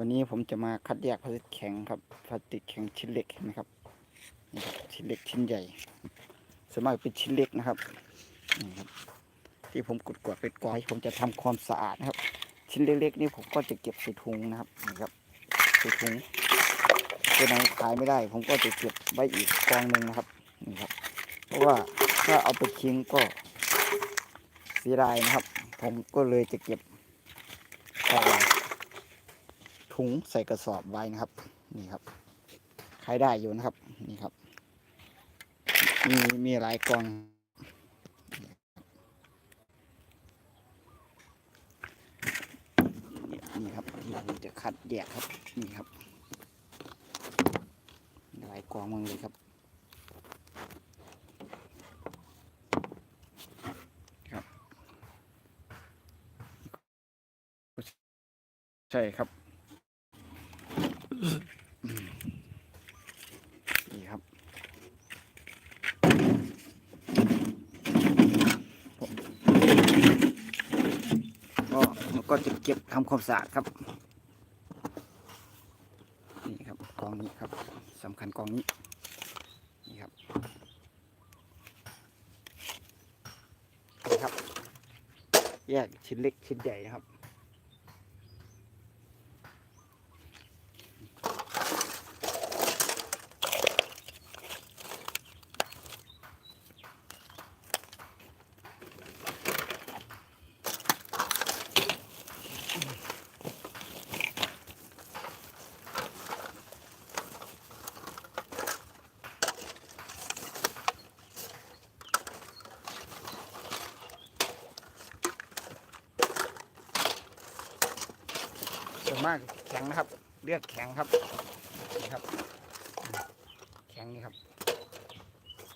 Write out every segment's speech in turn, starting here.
วันนี้ผมจะมาคัดแยกพลาสติกแข็งครับพลาสติกแข็งชิ้นเล็กนะครับนี่ครับชิ้นเล็กชิ้นใหญ่สวนมากเป็นชิ้นเล็กนะครับนี่ครับ ที่ผมกดกวาดเป็นกอยผมจะทำความสะอาดนะครับ ชิ้นเล็กๆนี่ผมก็จะเก็บใส่ถุงนะครับนี่ครับใส่ถุงตัวไหนขายไม่ได้ ผมก็จะเก็บไว้อีกกองหนึ่งนะครับนี่ครับ เพราะว่าถ้าเอาไปทิ้งก็เสียดายนะครับ ผมก็เลยจะเก็บใส่ ถุงใส่กระสอบไว้นะครับ นี่ครับขายได้อยู่นะครับ นี่ครับ มีมีหลายกองนี่ครับที่ผมจะคัดแยกครับ นี่ครับ หลายกองมังเลยครับครับใช่ครับอืมนี่ครับผมก็แล้วก็จะ เก็บทำความสะอาดครับนี่ครับกองนี้ครับสำคัญกองนี้นี่ครับนี่ครับ แยกชิ้นเล็กชิ้นใหญ่นะครับ มากแข็งนะครับ เลือกแข็งครับนี่ครับ แข็งนี่ครับ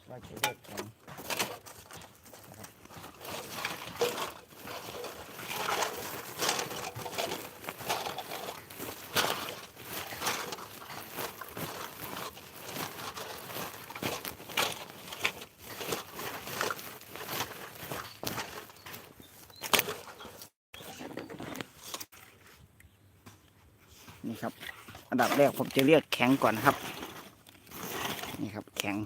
ว่าจะเลือกแข็งนะครับ นี่ครับ อันดับแรกผมจะเลือกแข็งก่อนนะครับ นี่ครับแข็ง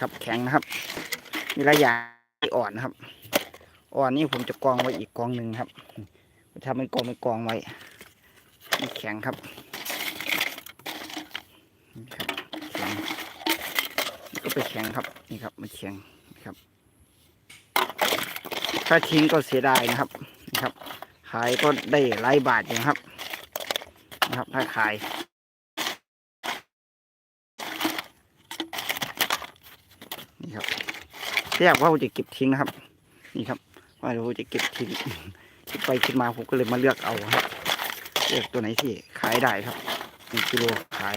ครับแข็งนะครับ มีระยะอ่อนนะครับ อ่อนนี่ผมจะกองไว้อีกกองหนึ่งครับทำเป็นกองเป็นกองไว้แข็งครับนี่ครับแข็งก็ไปแข็งครับ นี่ครับมันแข็ง ถ้าทิ้งก็เสียดายนะครับนะครับ ขายก็ได้หลายบาทอยู่นะครับ นะครับ ถ้าขายนี่ครับที่แรกว่าผมจะเก็บทิ้งนะครับ นี่ครับ ว่าเราจะเก็บทิ้งคิดไปคิดมาผมก็เลยมาเลือกเอาครับเลือกตัวไหนที่ขายได้ครับหนึ่งกิโลขาย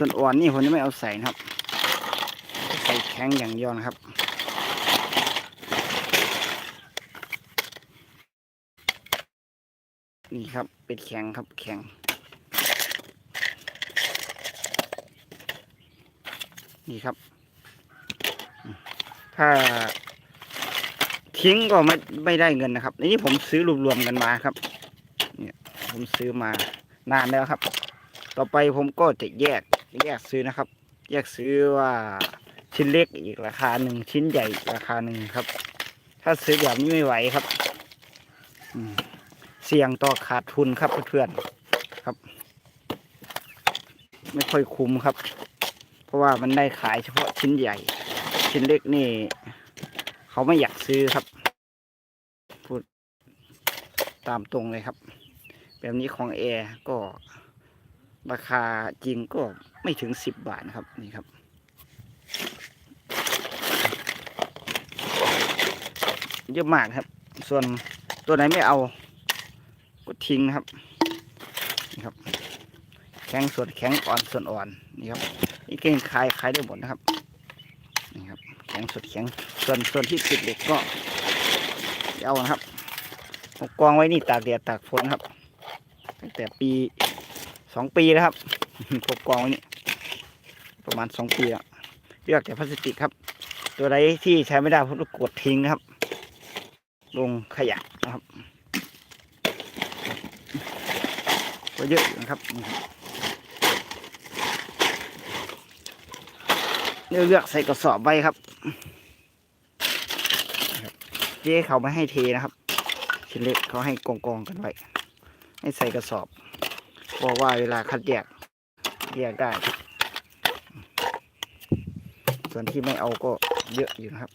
ส่วนอ่อนนี่ผมจะไม่เอาใส่นะครับ ใส่แข็งอย่างเดียวนะครับ นี่ครับเป็นแข็งครับแข็ง นี่ครับ ถ้าทิ้งก็ไม่ไม่ได้เงินนะครับอันนี้ผมซื้อรวมๆกันมาครับ เนี่ยผมซื้อมานานแล้วครับ ต่อไปผมก็จะแยก แยกซื้อนะครับ แยกซื้อว่าชิ้นเล็กอีกราคาหนึ่งชิ้นใหญ่อีกราคาหนึ่งครับ ถ้าซื้อแบบนี้ไม่ไหวครับเสี่ยงต่อขาดทุนครับเพื่อนๆครับ ไม่ค่อยคุ้มครับ เพราะว่ามันได้ขายเฉพาะชิ้นใหญ่ ชิ้นเล็กนี่ เขาไม่อยากซื้อครับพูดตามตรงเลยครับ แบบนี้ของแอร์ก็ราคาจริงก็ไม่ถึงสิบบาทนะครับนี่ครับ เยอะมากครับ ส่วนตัวไหนไม่เอาก็ทิ้งนะครับนี่ครับ แข็งส่วนแข็งอ่อนส่วนอ่อนนี่ครับนี่เก่งคลายคลายได้หมดนะครับนี่ครับแข็งส่วนแข็งส่วนส่วนที่ติดเหล็กก็เอานะครับกองไว้นี่ตากแดดตากฝนครับตั้งแต่ปีสองปีแล้วครับผมกองไว้นี่ ประมาณสองปีแล้วเลือกแต่พลาสติกครับ ตัวใดที่ใช้ไม่ได้ผมก็กดทิ้งครับ ลงขยะนะครับก็เยอะอยู่นะครับเลือกใส่กระสอบไว้ครับเจ๊เขาไม่ให้เทนะครับชิ้นเล็กเขาให้กองกองกันไว้ให้ใส่กระสอบ เพราะว่าเวลาคัดแยกแยกได้ ส่วนที่ไม่เอาก็เยอะอยู่นะครับ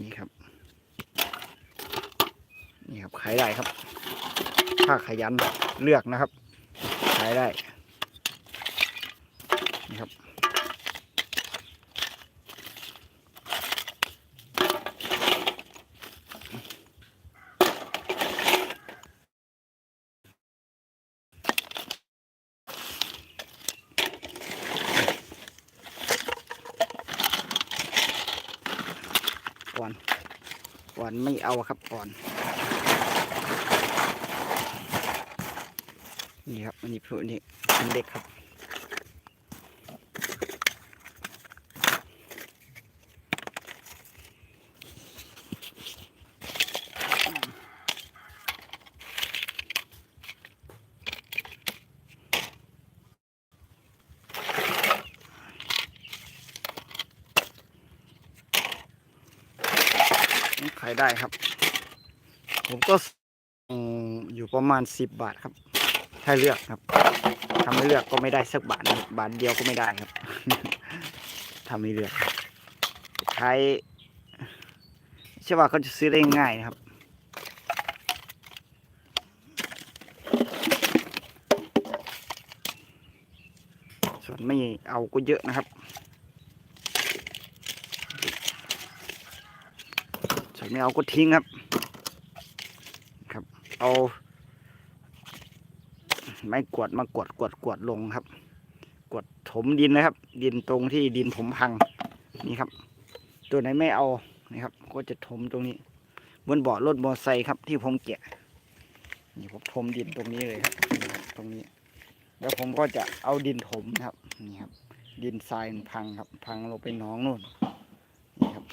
นี่ครับ นี่ครับขายได้ครับ ถ้าขยันเลือกนะครับ ขายได้ ก่อนก่อนไม่เอาครับก่อนนี่ครับอันนี้พลุนี่เป็นเด็กครับ ขายได้ครับ ผมก็อืมอยู่ ประมาณสิบบาทครับ ถ้าเลือกครับทำไม่เลือกก็ไม่ได้สักบาทนะบาทเดียวก็ไม่ได้ครับทำไม่เลือกขายเชื่อว่าเขาจะซื้อได้ง่ายนะครับส่วนไม่เอาก็เยอะนะครับส่วนไม่เอาก็ทิ้งครับ ครับ เอา ไม้กวดมากวดกวดกวดลงครับ กวดถมดินนะครับ ดินตรงที่ดินผมพังนี่ครับ ตัวไหนไม่เอานี่ครับ ก็จะถมตรงนี้เหมือนเบาะรถมอไซค์ครับที่ผมแกะนี่ผมถมดินตรงนี้เลยครับ ตรงนี้ แล้วผมก็จะเอาดินถมครับนี่ครับ ดินทรายพังครับ พังลงไปหน้องนู่นครับ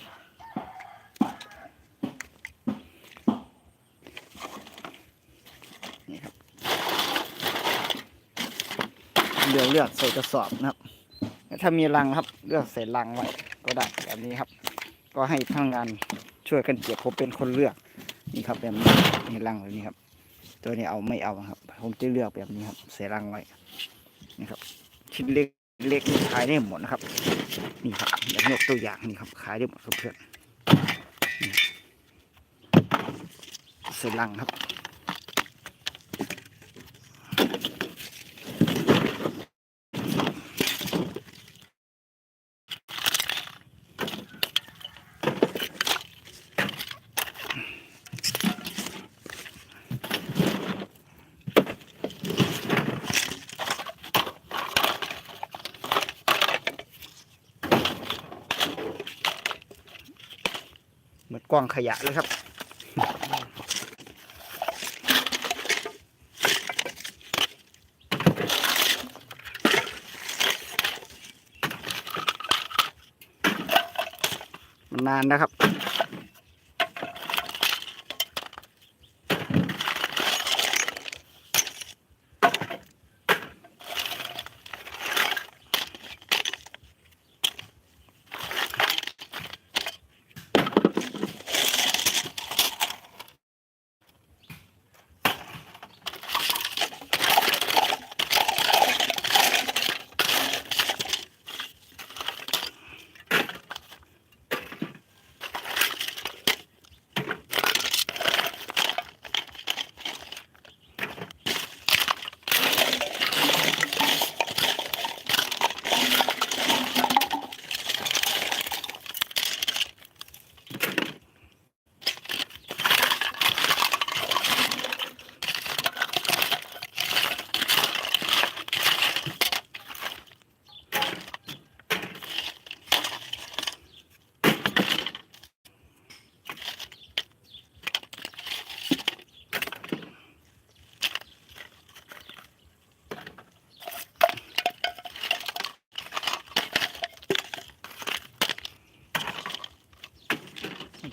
นี่ครับ เลือกเลือกใส่กระสอบนะครับ ถ้ามีรังครับเลือกใส่รังไว้ก็ได้แบบนี้ครับ ก็ให้พนักงานช่วยกันเก็บผมเป็นคนเลือกนี่ครับแบบนี้มีรังแบบนี้ครับ ตัวนี้เอาไม่เอาครับ ผมจะเลือกแบบนี้ครับใส่รังไว้นี่ครับ ชิ้นเล็กเล็กนี่ขายได้หมดนะครับ นี่ครับยกตัวอย่างนี่ครับขายได้หมดครับเพื่อนใส่รังครับ องขยะเลยครับมันนานนะครับ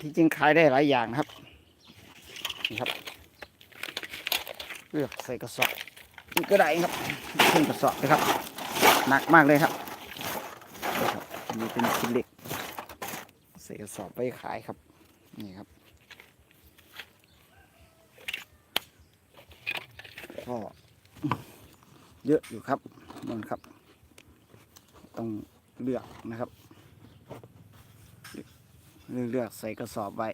ที่จริงขายได้หลายอย่างนะครับ นี่ครับ เลือกใส่กระสอบนี่ก็ได้ครับขึ้นกระสอบเลยครับ หนักมากเลยครับนี่ครับนี่เป็นชิ้นเล็กใส่กระสอบไปขายครับ นี่ครับก็เยอะอยู่ครับนั่นครับ ต้องเลือกนะครับ เลือกใส่กระสอบไว้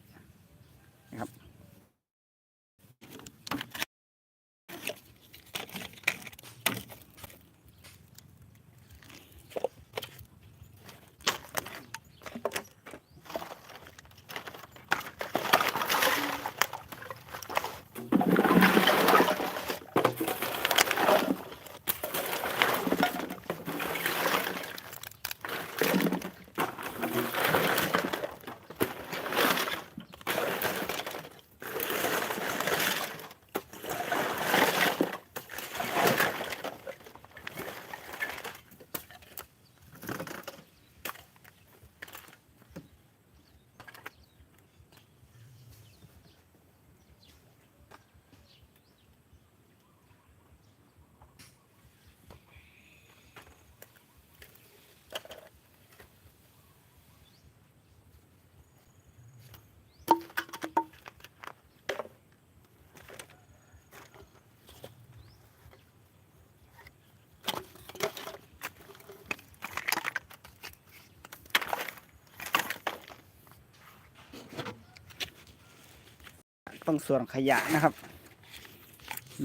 ต้องส่วนขยะนะครับ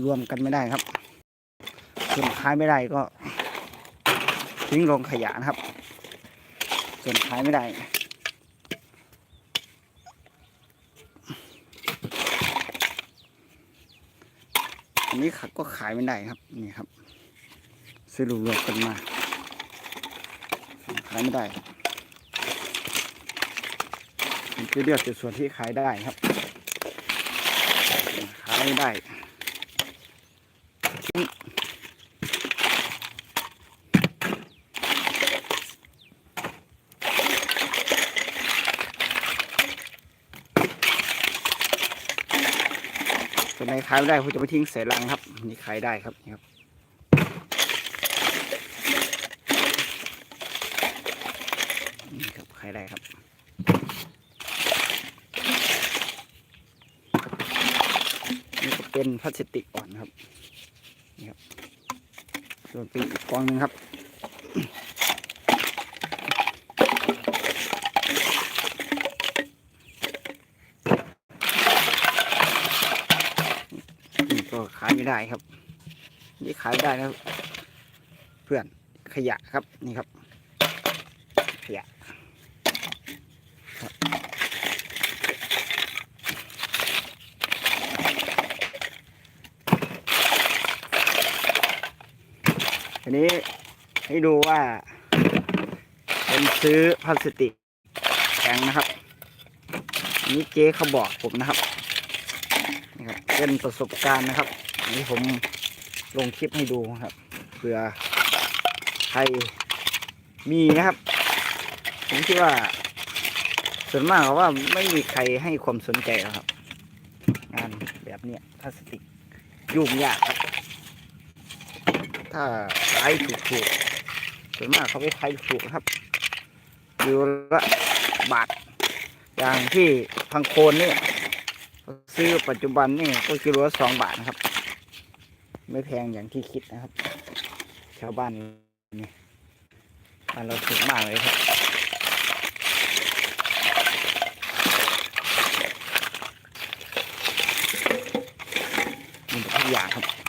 รวมกันไม่ได้ครับ ส่วนขายไม่ได้ก็ ทิ้งลงขยะนะครับ ส่วนขายไม่ได้ันนี้ก็ขายไม่ได้ครับนี่ครับ ซื้อรวมๆกันมา ขายไม่ได้ผมจะเลือกแต่ส่วนที่ขายได้ครับ ไม่ได้ทิ้งส่วนไหนขายไม่ได้ผมจะไปทิ้งใส่ลังครับนี่ขายได้ครับนี่ครับ นี่ครับขายได้ครับ นี่ก็เป็น พลาสติกอ่อนครับนี่ครับ ส่วนเป็นอีกกองหนึ่งครับนี่ก็ขายไม่ได้ครับ นี่ขายไม่ได้นะเพื่อนขยะครับนี่ครับ ขยะ ทีนี้ให้ดูว่า เป็นซื้อพลาสติกแข็งนะครับนนี้เจ๊เขาบอกผมนะครับนี่ครับเป็นประสบการณ์นะครับนนี้ผมลงคลิปให้ดูครับเผื่อใครมีนะครับ ผมคิดว่า ส่วนมากเขาว่าไม่มีใครให้ความสนใจครับ งานแบบเนี้ยพลาสติกยุ่งยากครับ ถ้าขายถูกๆส่วนมากเขาไปขายถูกครับอยู่ละบาท อย่างที่พังโคนนี่ซื้อปัจจุบันนี่ก็กิโลละสองบาทนะครับ ไม่แพงอย่างที่คิดนะครับ ชาวบ้านนี่บ้านเราถูกมากเลยครับมีทุกอย่างครับ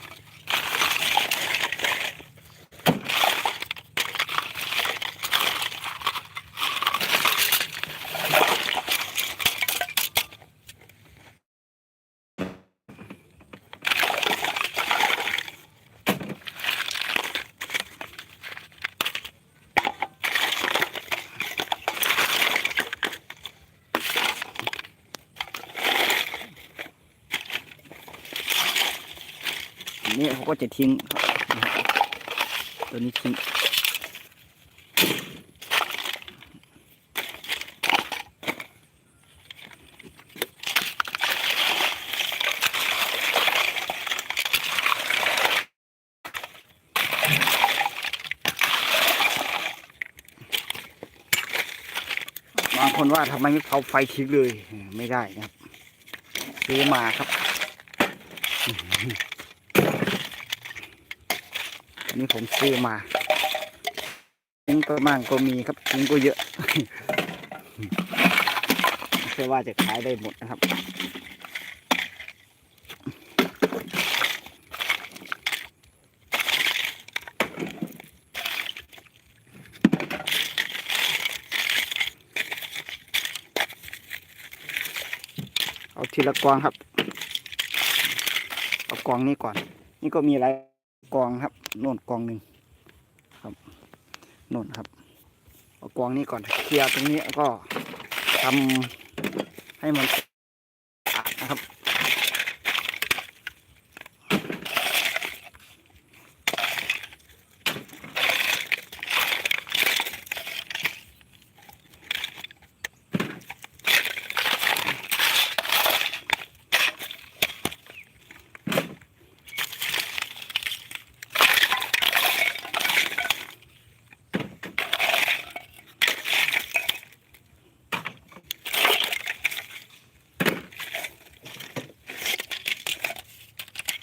นี้เขาก็จะทิ้งตัวนี้ทิ้งบางคนว่าทำไมไม่เผาไฟทิ้งเลย ไม่ได้นะครับซื้อมาครับ นนี้ผมซื้อมาทิ้งประมาณก็มีครับทิ้งก็เยอะไม่ใช่ว่าจะขายได้หมดนะครับเอาทีละกองครับ เอากองนี้ก่อน นี่ก็มีหลายกองครับ โน่นกองหนึ่งครับโน่นครับเอากองนี้ก่อนเคลียร์ตรงนี้ก็ทำให้มันสะอาดนะครับ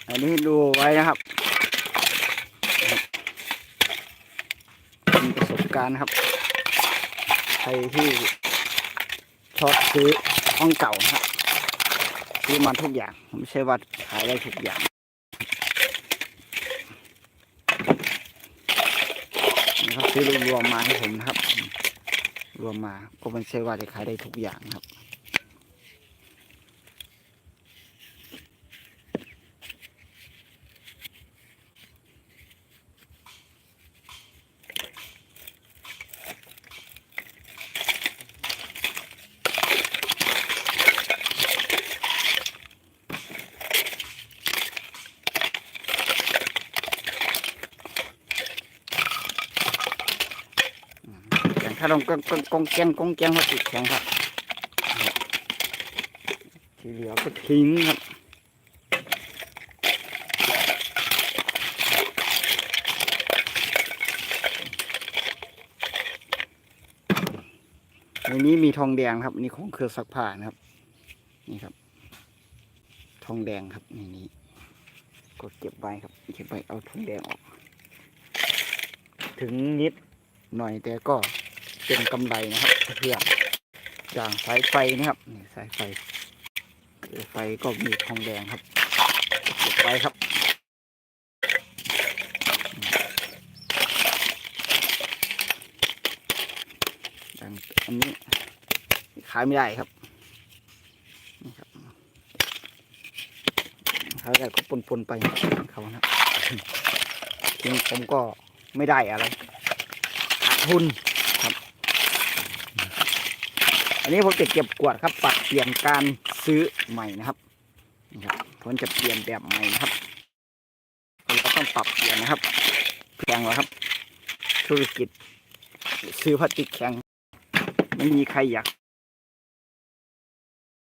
อั นี้ดูไว้นะครับเป็นประสบการณ์ครับ ใครที่ชอบซื้อห้องเก่านะครับซื้อมาทุกอย่าง ไม่ใช่ว่าขายได้ทุกอย่างนะครับซื้อรวมๆมาให้ผมนะครับ รวมมาก็ไม่ใช่ว่าจะขายได้ทุกอย่างนะครับ แข็ง ถ้าลงกงกงกงแกงกงแกงมาติดแข็งครับ ที่เหลือก็ทิ้งครับในนี้มีทองแดงครับนี่ของเครือซักผ้านะครับ นี่ครับ ทองแดงครับในนี้ก็เก็บไว้ครับเก็บไว้เอาทองแดงออก ถึงนิดหน่อยแต่ก็ เป็นกำไรนะครับเพื่ออย่างสายไฟนะครับนี่สายไฟไฟก็มีทองแดงครับเก็บไว้ครับอย่างอันนี้ขายไม่ได้ครับนี่ครับขายได้ก็ปนๆไปเขานะครับทีนี้ผมก็ไม่ได้อะไรขาดทุน อันนี้ผมจะเก็บกวดครับปรับเปลี่ยนการซื้อใหม่นะครับนี่ครับผมจะเปลี่ยนแบบใหม่นะครับเราต้องปรับเปลี่ยนนะครับแพงแล้วครับ ธุรกิจ ซื้อพลาสติกแข็งไม่มีใครอยาก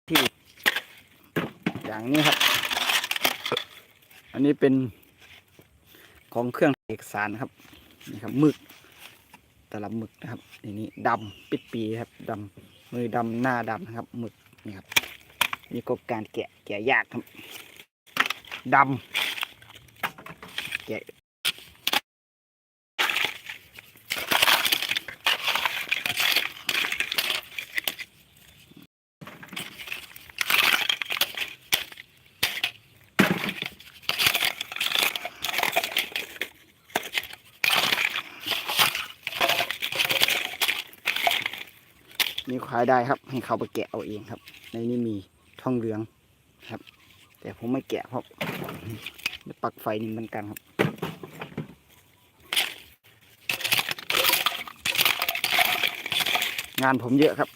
ที่อย่างนี้ครับ อันนี้เป็นของเครื่องเอกสารครับนี่ครับมึกตลับหมึกนะครับนี่นี่ดำปิดปีครับดำ มือดำหน้าดำนะครับหมึกนี่ครับนี่ก็การแกะแกะยากครับดำแกะ ขายได้ครับ ให้เขาไปแกะเอาเองครับ ในนี้มีทองเหลืองครับ แต่ผมไม่แกะเพราะปักไฟนี่เหมือนกันครับงานผมเยอะครับ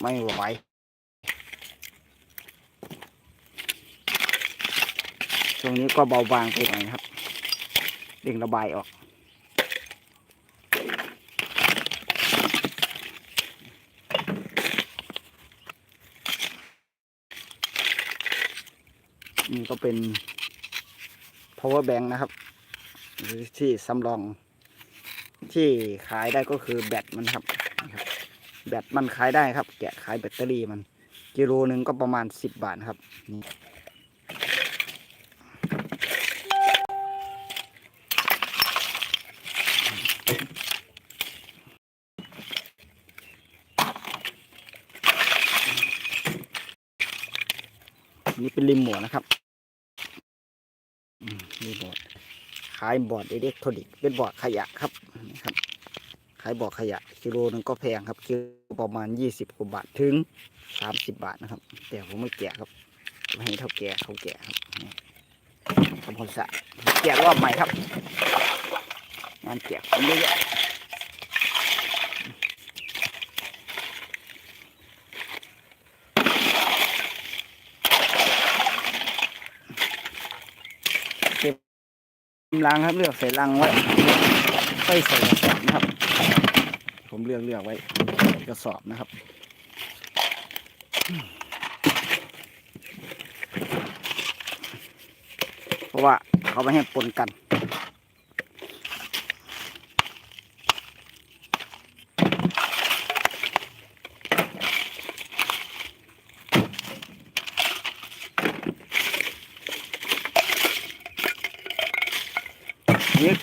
ไม่ไหวช่วงนี้ก็เบาบางไปหน่อยครับเร่งระบายออก ก็เป็น power bank นะครับ หรือที่สำรอง ที่ขายได้ก็คือแบตมันครับ แบตมันขายได้ครับ แกะขายแบตเตอรี่มัน กิโลหนึ่งก็ประมาณสิบบาทครับนี่นี่เป็นริมหมวนะครับอืมรีโมทขายบอร์ดอิเล็กทรอนิกส์เป็นบอร์ดขยะครับนะครับขายบอร์ดขยะกิโลนึงก็แพงครับกิโลประมาณยี่สิบกว่าบาทถึงสามสิบบาทนะครับ แต่ผมไม่แกะครับไม่ให้เท่าแก่เขาแกะครับทำความสะอาดแกะรอบใหม่ครับงานแกะผมเยอะแยะ ลังครับเลือกใส่ลังไว้ไม่ใส่กระสอบนะครับ ผมเลือกเลือกไว้กระสอบนะครับเพราะว่าเขาไม่ให้ปนกัน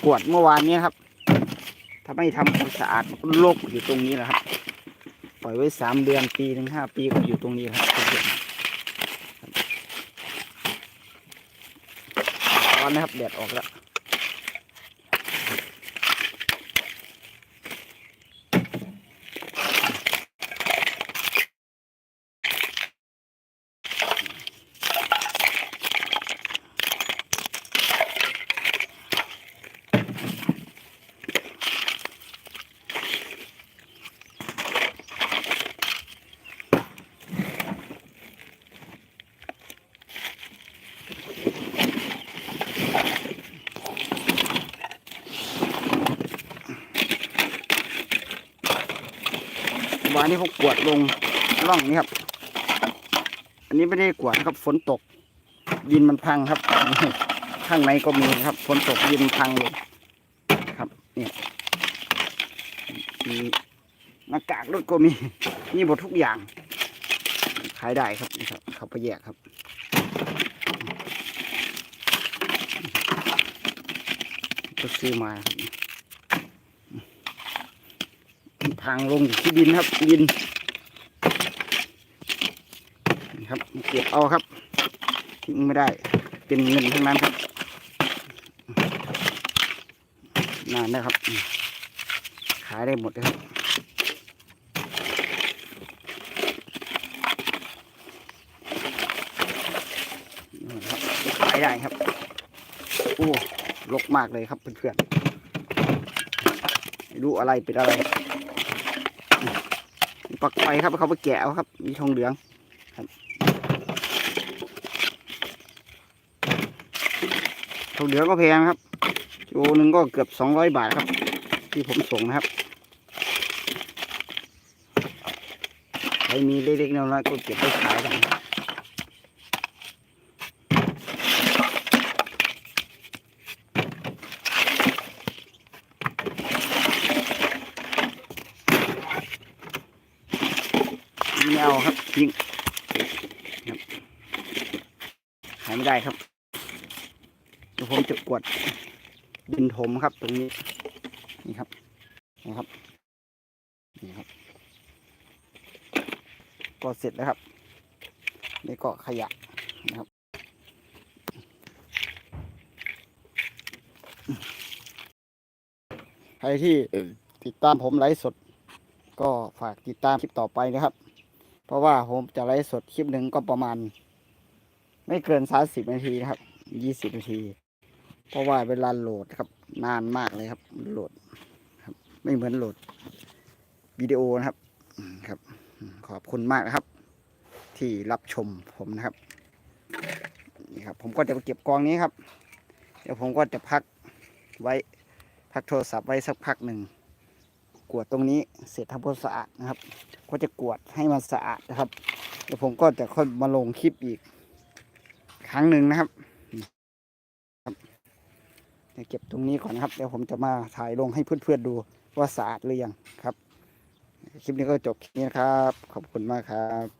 กวดเมื่อวานนี้ครับ ถ้าไม่ทำความสะอาดมันก็โรคอยู่ตรงนี้แหละครับ ปล่อยไว้สามเดือนปีหนึ่งห้าปีก็อยู่ตรงนี้ครับตอนร้อนนะครับแดดออกแล้ว วานนี้ผมกวดลงร่องนี้ครับ อันนี้ไม่ได้กวดนะครับ ฝนตกยินมันพังครับ ข้างในก็มีครับ ฝนตกยินพังเลยครับเนี่ยมีหน้ากากรถก็มีมีหมดทุกอย่าง ขายได้ครับนี่ครับเขาไปแยกครับก็ซื้อมาครับ ทางลงที่ดินครับดินนะครับเก็บเอาครับทิ้งไม่ได้เป็นเงินทั้งนั้นครับนานนะครับ ขายได้หมดเลยครับนี่ครับขายได้ครับโอ้ลกมากเลยครับเพื่อนๆไม่รู้อะไรเป็นอะไร ปลักไฟครับเขาไปแกะเอาครับ มีทองเหลืองครับทองเหลืองก็แพงครับโลนึงก็เกือบสองร้อยบาทครับ ที่ผมส่งนะครับใครมีเล็กๆน้อยๆก็เก็บไปขายกันไม่ เอาครับยิงครับขายไม่ได้ครับเดี๋ยวผมจะกวดดินถมครับ ตรงนี้นี่ครับนี่ครับนี่ครับก็เสร็จแล้วครับนี่ก็ขยะนะครับใครที่ติดตามผมไลฟ์สด ก็ฝากติดตามคลิปต่อไปนะครับ เพราะว่าผมจะไลฟ์สดคลิปหนึ่งก็ประมาณ ไม่เกินสามสิบนาทีนะครับยี่สิบนาที เพราะว่าเวลาโหลดครับ นานมากเลยครับ โหลดครับ ไม่เหมือนโหลดวิดีโอนะครับครับ ขอบคุณมากนะครับ ที่รับชมผมนะครับนี่ครับ ผมก็จะไปเก็บกองนี้ครับ เดี๋ยวผมก็จะพักไว้พักโทรศัพท์ไว้สักพักหนึ่ง กวดตรงนี้เสร็จทำความสะอาดนะครับ ก็จะกวดให้มันสะอาดนะครับเดี๋ยวผมก็จะค่อยมาลงคลิปอีก ครั้งหนึ่งนะครับครับเดี๋ยวเก็บตรงนี้ก่อนครับเดี๋ยวผมจะมาถ่ายลงให้เพื่อนๆดูว่าสะอาดหรือยังครับ คลิปนี้ก็จบแค่นี้นะครับ ขอบคุณมากครับ